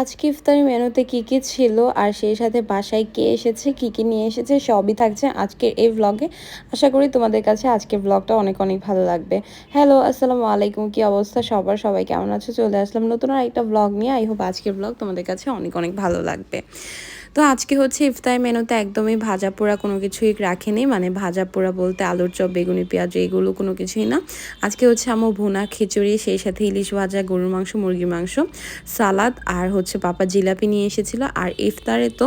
আজকে ইফতারি মেনুতে কী কী ছিল আর সেই সাথে বাসায় কে এসেছে, কী কী নিয়ে এসেছে, সবই থাকছে আজকের এই ব্লগে আশা করি তোমাদের কাছে আজকের ব্লগটা অনেক অনেক ভালো লাগবে। হ্যালো আসসালামু আলাইকুম, কি অবস্থা সবার? সবাই কেমন আছো? চলে আসলাম নতুন আর একটা ব্লগ নিয়ে। আই হোপ আজকের ব্লগ তোমাদের কাছে অনেক অনেক ভালো লাগবে। তো আজকে হচ্ছে ইফতার মেনুতে একদমই ভাজা পোড়া কোনো কিছুই রাখেনি মানে ভাজা পোড়া বলতে আলুর চপ, বেগুনি পেঁয়াজ, এগুলো কোনো কিছুই না। আজকে হচ্ছে আমার ভুনা খিচুড়ি, সেই সাথে ইলিশ ভাজা, গরুর মাংস, মুরগির মাংস, সালাদ আর হচ্ছে পাপা জিলাপি নিয়ে এসেছিল। আর ইফতারে তো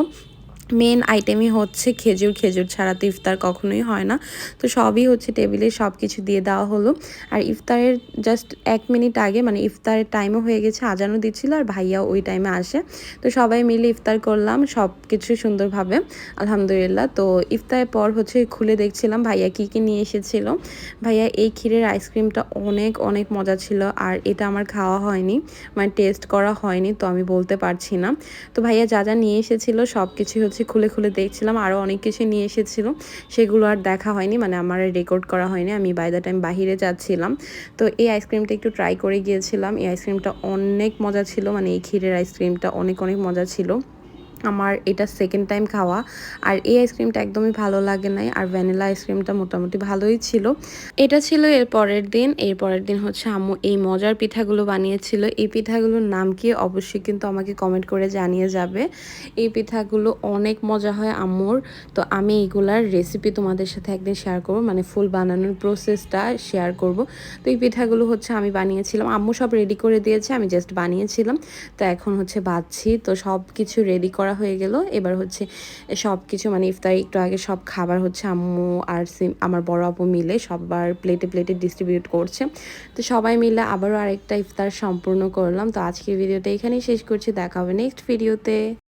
মেন আইটেমই হচ্ছে খেজুর। খেজুর ছাড়া তো ইফতার কখনোই হয় না। তো সবই হচ্ছে টেবিলে সব কিছু দিয়ে দেওয়া হলো। আর ইফতারের জাস্ট এক মিনিট আগে মানে ইফতারের টাইমও হয়ে গেছে, আজানও দিচ্ছিল আর ভাইয়া ওই টাইমে আসে। তো সবাই মিলে ইফতার করলাম সব কিছু সুন্দরভাবে, আলহামদুলিল্লাহ। তো ইফতারের পর হচ্ছে খুলে দেখছিলাম ভাইয়া কী কী নিয়ে এসেছিল। ভাইয়া এই ক্ষীরের আইসক্রিমটা অনেক অনেক মজা ছিল আর এটা আমার খাওয়া হয়নি মানে টেস্ট করা হয়নি, তো আমি বলতে পারছি না। তো ভাইয়া যা যা নিয়ে এসেছিল সব কিছুই হচ্ছে খুলে খুলে দেখছিলাম আরও অনেক কিছু নিয়ে এসেছিল। সেগুলো আর দেখা হয়নি মানে আমার রেকর্ড করা হয়নি, আমি বাই দ্য টাইম বাহিরে যাচ্ছিলাম। তো এই আইসক্রিমটা একটু ট্রাই করে গিয়েছিলাম, এই আইসক্রিমটা অনেক মজা ছিল মানে এই ক্ষীরের আইসক্রিমটা অনেক অনেক মজা ছিল। আমার এটা সেকেন্ড টাইম খাওয়া। আর এই আইসক্রিমটা একদমই ভালো লাগে নাই। আর ভ্যানিলা আইসক্রিমটা মোটামুটি ভালোই ছিল। এটা ছিল এর পরের দিন। এর পরের দিন হচ্ছে আম্মু এই মজার পিঠাগুলো বানিয়েছিল। এই পিঠাগুলোর নাম কি? অবশ্যই কিন্তু আমাকে কমেন্ট করে জানিয়ে যাবে। এই পিঠাগুলো অনেক মজা হয় আম্মুর। তো আমি এইগুলার রেসিপি তোমাদের সাথে একদিন শেয়ার করব। মানে ফুল বানানোর প্রসেসটা শেয়ার করব। তো এই পিঠাগুলো হচ্ছে আমি বানিয়েছিলাম। আম্মু সব রেডি করে দিয়েছে। আমি জাস্ট বানিয়েছিলাম। তো এখন হচ্ছে বাচ্ছি। তো সব কিছু রেডি করা হয়ে গেল। এবার হচ্ছে সব কিছু মানে ইফতার, একটু আগে সব খাবার হচ্ছে আম্মু আর সিম, আমার বড় আপু মিলে সবার প্লেটে প্লেটে ডিস্ট্রিবিউট করছে। তো সবাই মিলে আবারও আরেকটা ইফতার সম্পূর্ণ করলাম। তো আজকের ভিডিওটা এখানেই শেষ করছি। দেখা হবে নেক্সট ভিডিওতে